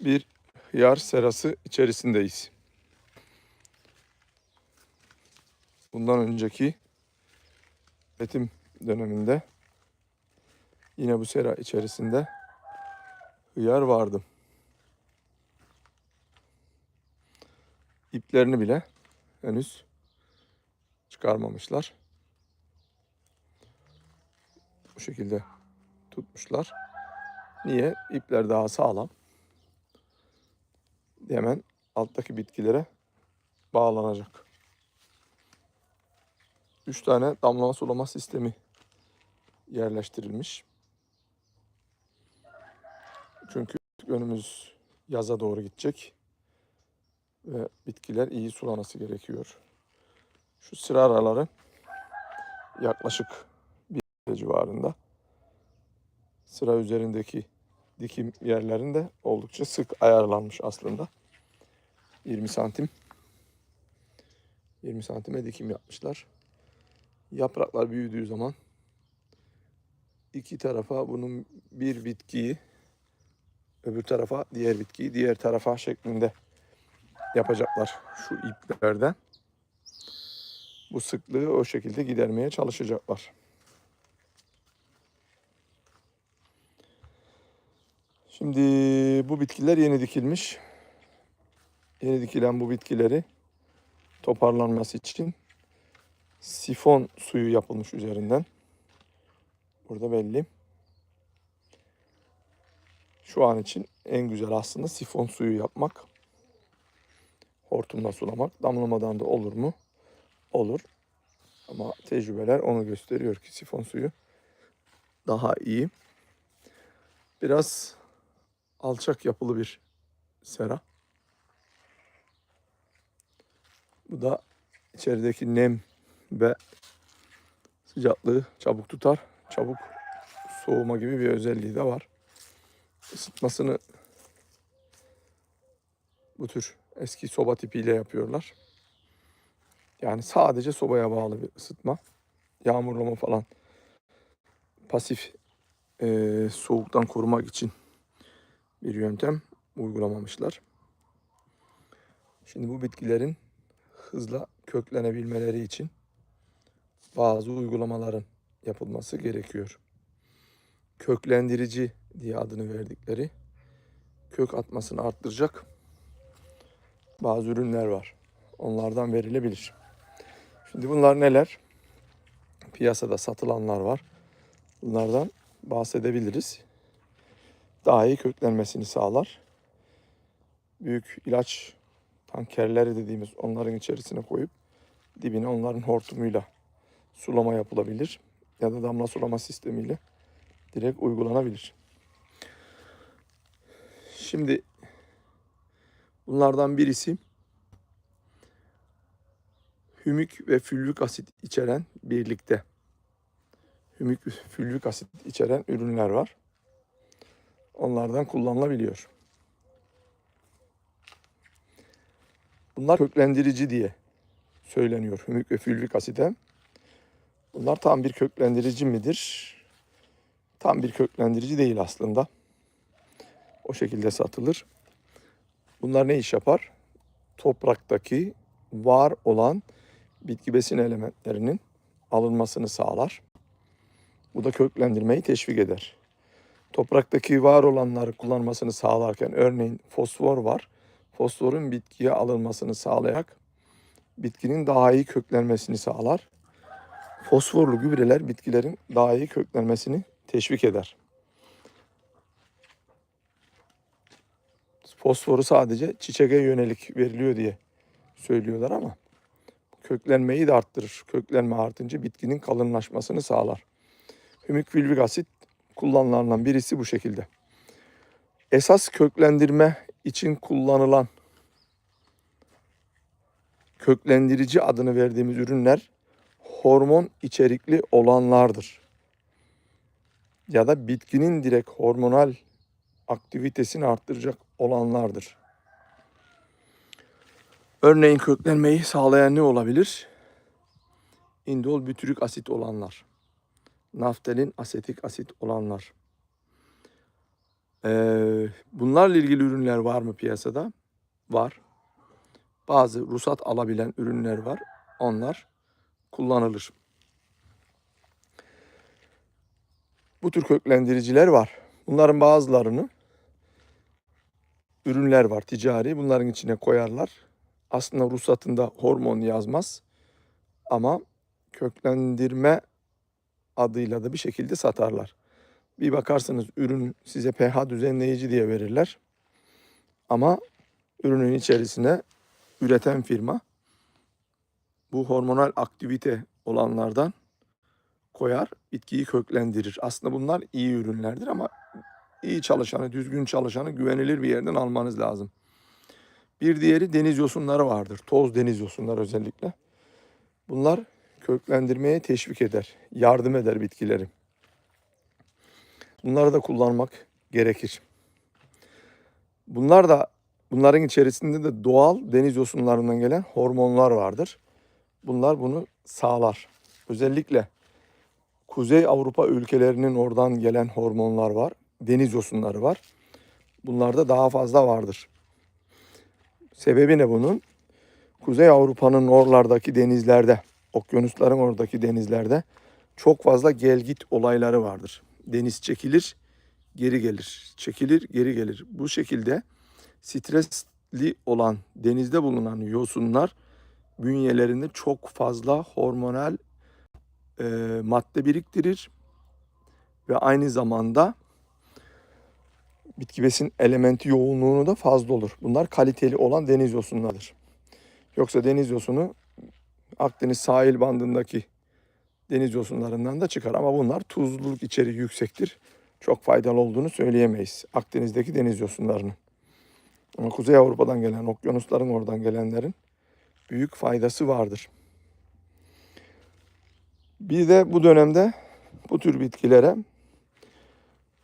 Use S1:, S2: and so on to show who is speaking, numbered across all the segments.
S1: bir hıyar serası içerisindeyiz. Bundan önceki üretim döneminde yine bu sera içerisinde hıyar vardı. İplerini bile henüz çıkarmamışlar. Bu şekilde tutmuşlar. Niye? İpler daha sağlam. Hemen alttaki bitkilere bağlanacak. Üç tane damlama sulama sistemi yerleştirilmiş. Çünkü önümüz yaza doğru gidecek ve bitkiler iyi sulanması gerekiyor. Şu sıra araları yaklaşık bir civarında. Sıra üzerindeki dikim yerlerinde oldukça sık ayarlanmış aslında. 20 santim 20 santime dikim yapmışlar. Yapraklar büyüdüğü zaman iki tarafa bunun bir bitkiyi öbür tarafa diğer bitkiyi diğer tarafa şeklinde yapacaklar şu iplerden. Bu sıklığı o şekilde gidermeye çalışacaklar. Şimdi bu bitkiler yeni dikilmiş. Yeni dikilen bu bitkileri toparlanması için sifon suyu yapılmış üzerinden. Burada belli. Şu an için en güzel aslında sifon suyu yapmak. Hortumla sulamak. Damlamadan da olur mu? Olur. Ama tecrübeler onu gösteriyor ki sifon suyu daha iyi. Biraz alçak yapılı bir sera. Bu da içerideki nem ve sıcaklığı çabuk tutar. Çabuk soğuma gibi bir özelliği de var. Isıtmasını bu tür eski soba tipiyle yapıyorlar. Yani sadece sobaya bağlı bir ısıtma. Yağmurlama falan pasif e, soğuktan korumak için bir yöntem uygulamamışlar. Şimdi bu bitkilerin hızla köklenebilmeleri için bazı uygulamaların yapılması gerekiyor. Köklendirici diye adını verdikleri kök atmasını arttıracak bazı ürünler var. Onlardan verilebilir. Şimdi bunlar neler? Piyasada satılanlar var. Bunlardan bahsedebiliriz. Daha iyi köklenmesini sağlar. Büyük ilaç tankerleri dediğimiz onların içerisine koyup dibine onların hortumuyla sulama yapılabilir. Ya da damla sulama sistemiyle direkt uygulanabilir. Şimdi bunlardan birisi hümük ve füllük asit içeren birlikte hümük ve füllük asit içeren ürünler var. Onlardan kullanılabiliyor. Bunlar köklendirici diye söyleniyor hümük ve füllük asite. Bunlar tam bir köklendirici midir? Tam bir köklendirici değil aslında. O şekilde satılır. Bunlar ne iş yapar? Topraktaki var olan bitki besin elementlerinin alınmasını sağlar. Bu da köklendirmeyi teşvik eder. Topraktaki var olanları kullanmasını sağlarken örneğin fosfor var. Fosforun bitkiye alınmasını sağlayarak bitkinin daha iyi köklenmesini sağlar. Fosforlu gübreler bitkilerin daha iyi köklenmesini teşvik eder. Fosforu sadece çiçeğe yönelik veriliyor diye söylüyorlar ama köklenmeyi de arttırır. Köklenme artınca bitkinin kalınlaşmasını sağlar. Hümik fülvik asit kullanılanlardan birisi bu şekilde. Esas köklendirme için kullanılan köklendirici adını verdiğimiz ürünler hormon içerikli olanlardır. Ya da bitkinin direkt hormonal aktivitesini arttıracak olanlardır. Örneğin köklenmeyi sağlayan ne olabilir? İndol bütürik asit olanlar. Naftalin asetik asit olanlar. Ee, bunlarla ilgili ürünler var mı piyasada? Var. Bazı ruhsat alabilen ürünler var. Onlar kullanılır. Bu tür köklendiriciler var. Bunların bazılarını ürünler var ticari. Bunların içine koyarlar. Aslında ruhsatında hormon yazmaz. Ama köklendirme adıyla da bir şekilde satarlar. Bir bakarsınız ürün size pH düzenleyici diye verirler. Ama ürünün içerisine üreten firma bu hormonal aktivite olanlardan koyar, bitkiyi köklendirir. Aslında bunlar iyi ürünlerdir ama iyi çalışanı, düzgün çalışanı güvenilir bir yerden almanız lazım. Bir diğeri deniz yosunları vardır. Toz deniz yosunları özellikle. Bunlar köklendirmeye teşvik eder, yardım eder bitkileri. Bunları da kullanmak gerekir. Bunlar da bunların içerisinde de doğal deniz yosunlarından gelen hormonlar vardır. Bunlar bunu sağlar. Özellikle Kuzey Avrupa ülkelerinin oradan gelen hormonlar var. Deniz yosunları var. Bunlarda daha fazla vardır. Sebebi ne bunun? Kuzey Avrupa'nın oralardaki denizlerde, okyanusların oradaki denizlerde çok fazla gel git olayları vardır. Deniz çekilir, geri gelir. Çekilir, geri gelir. Bu şekilde stresli olan denizde bulunan yosunlar bünyelerinde çok fazla hormonal e, madde biriktirir ve aynı zamanda bitki besin elementi yoğunluğunu da fazla olur. Bunlar kaliteli olan deniz yosunlarıdır. Yoksa deniz yosunu Akdeniz sahil bandındaki deniz yosunlarından da çıkar ama bunlar tuzluluk içeriği yüksektir. Çok faydalı olduğunu söyleyemeyiz Akdeniz'deki deniz yosunlarının. Ama Kuzey Avrupa'dan gelen, okyanusların oradan gelenlerin büyük faydası vardır. Bir de bu dönemde bu tür bitkilere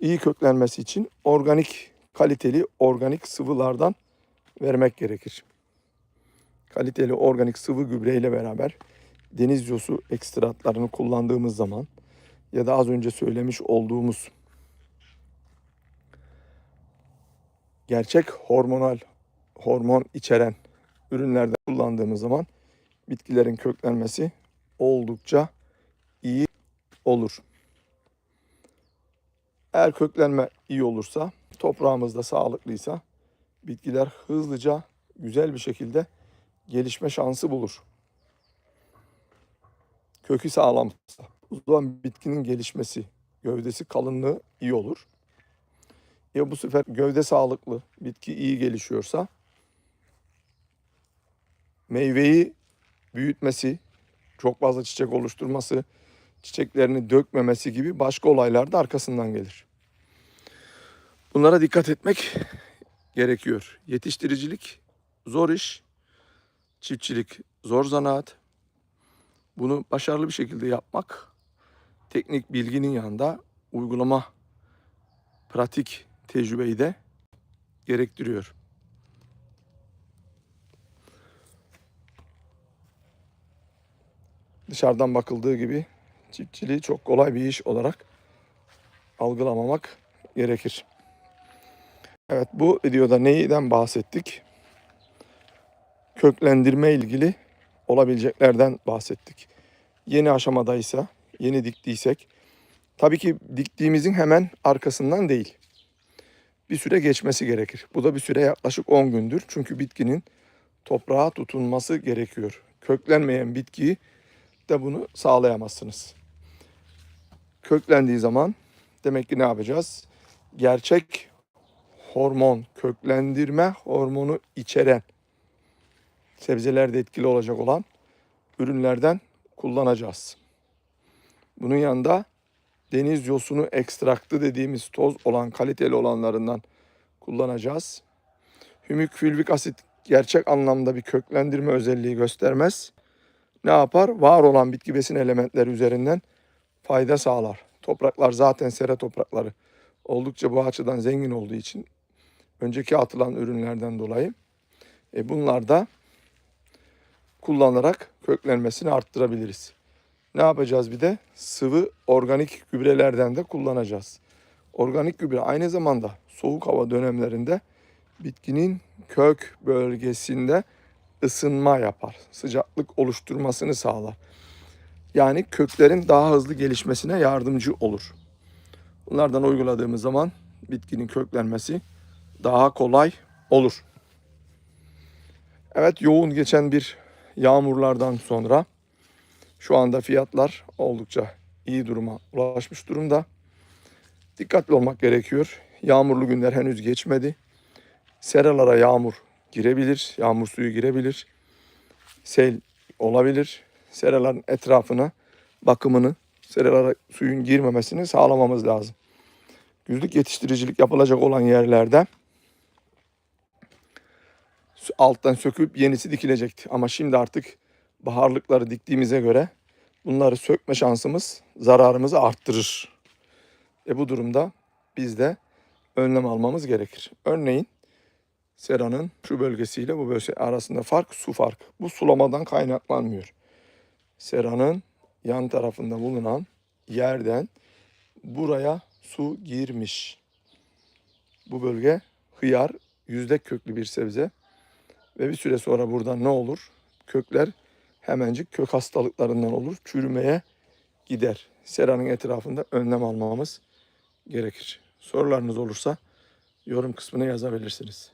S1: iyi köklenmesi için organik, kaliteli organik sıvılardan vermek gerekir. Kaliteli organik sıvı gübreyle beraber deniz yosu ekstratlarını kullandığımız zaman ya da az önce söylemiş olduğumuz gerçek hormonal hormon içeren ürünlerde kullandığımız zaman bitkilerin köklenmesi oldukça iyi olur. Eğer köklenme iyi olursa, toprağımız da sağlıklıysa bitkiler hızlıca güzel bir şekilde gelişme şansı bulur. Kökü sağlamsa, o zaman bitkinin gelişmesi, gövdesi kalınlığı iyi olur. Ya bu sefer gövde sağlıklı, bitki iyi gelişiyorsa meyveyi büyütmesi, çok fazla çiçek oluşturması, çiçeklerini dökmemesi gibi başka olaylar da arkasından gelir. Bunlara dikkat etmek gerekiyor. Yetiştiricilik zor iş, çiftçilik zor zanaat. Bunu başarılı bir şekilde yapmak teknik bilginin yanında uygulama, pratik tecrübeyi de gerektiriyor. Dışarıdan bakıldığı gibi çiftçiliği çok kolay bir iş olarak algılamamak gerekir. Evet bu videoda neyden bahsettik? Köklendirme ilgili olabileceklerden bahsettik. Yeni aşamadaysa, yeni diktiysek, tabii ki diktiğimizin hemen arkasından değil. Bir süre geçmesi gerekir. Bu da bir süre yaklaşık 10 gündür. Çünkü bitkinin toprağa tutunması gerekiyor. Köklenmeyen bitkiyi de bunu sağlayamazsınız. Köklendiği zaman demek ki ne yapacağız? Gerçek hormon, köklendirme hormonu içeren sebzelerde etkili olacak olan ürünlerden kullanacağız. Bunun yanında deniz yosunu ekstraktı dediğimiz toz olan kaliteli olanlarından kullanacağız. Hümük fülvik asit gerçek anlamda bir köklendirme özelliği göstermez. Ne yapar? Var olan bitki besin elementleri üzerinden fayda sağlar. Topraklar zaten sera toprakları. Oldukça bu açıdan zengin olduğu için önceki atılan ürünlerden dolayı e bunlar da kullanarak köklenmesini arttırabiliriz. Ne yapacağız bir de? Sıvı organik gübrelerden de kullanacağız. Organik gübre aynı zamanda soğuk hava dönemlerinde bitkinin kök bölgesinde ısınma yapar. Sıcaklık oluşturmasını sağlar. Yani köklerin daha hızlı gelişmesine yardımcı olur. Bunlardan uyguladığımız zaman bitkinin köklenmesi daha kolay olur. Evet yoğun geçen bir yağmurlardan sonra şu anda fiyatlar oldukça iyi duruma ulaşmış durumda. Dikkatli olmak gerekiyor. Yağmurlu günler henüz geçmedi. Seralara yağmur girebilir, yağmur suyu girebilir. Sel olabilir. Seraların etrafına bakımını, seralara suyun girmemesini sağlamamız lazım. Güzlük yetiştiricilik yapılacak olan yerlerde alttan söküp yenisi dikilecekti. Ama şimdi artık baharlıkları diktiğimize göre bunları sökme şansımız zararımızı arttırır. E bu durumda biz de önlem almamız gerekir. Örneğin seranın şu bölgesiyle bu bölge arasında fark su farkı. Bu sulamadan kaynaklanmıyor. Seranın yan tarafında bulunan yerden buraya su girmiş. Bu bölge hıyar yüzde köklü bir sebze ve bir süre sonra buradan ne olur? Kökler hemencik kök hastalıklarından olur. Çürümeye gider. Seranın etrafında önlem almamız gerekir. Sorularınız olursa yorum kısmına yazabilirsiniz.